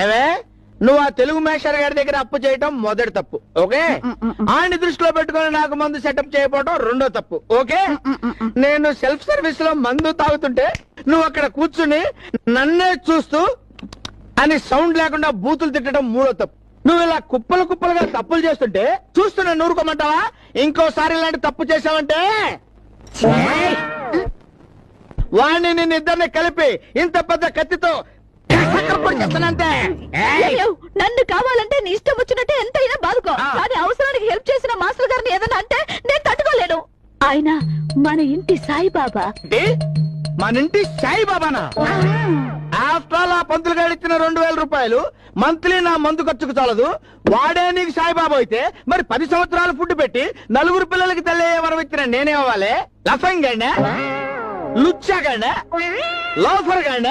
ఏమే? నువ్వు ఆ తెలుగు మేషర్ గారి దగ్గర అప్పు చేయటం మొదటి తప్పు ఓకే? ఆయన దృష్టిలో పెట్టుకొని నాకు మందు సెటప్ చేయకపోవడం రెండో తప్పు ఓకే? నేను సెల్ఫ్ సర్వీస్లో మందు తాగుతుంటే నువ్వు అక్కడ కూర్చుని నన్నే చూస్తూ అని సౌండ్ లేకుండా బూతులు తిట్టడం మూడో తప్పు. నువ్వు ఇలా కుప్పలు కుప్పలుగా తప్పులు చేస్తుంటే చూస్తున్నా నూరుకోమంటావా ఇంకోసారి ఇలాంటి తప్పు చేసావంటే వాణ్ణి నిన్ను ఇద్దరిని కలిపి ఇంత పెద్ద కత్తితో నన్ను కావాలంటే నీ ఇష్టం వచ్చినట్టే ఎంతైనా బాదుకో. కానీ అవసరానికి హెల్ప్ చేసిన మాస్టర్ గారిని ఏదైనా అంటే నేను తట్టుకోలేను. ఆయన మన ఇంటి సాయిబాబా. మన ఇంటి సాయిబాబానా? ఆఫ్టర్ ఆల్ ఆ పంతులు గారు ఇచ్చిన రెండు వేల రూపాయలు మంత్లీ నా మందు ఖర్చుకు చాలదు. వాడే నీకు సాయిబాబా అయితే మరి పది సంవత్సరాలు ఫుడ్ పెట్టి నలుగురు పిల్లలకి తల్లి వరం ఇచ్చిన నేనే అవ్వాలి. లఫంగ్ గండ లుచ్చా గండ లోఫర్ గండ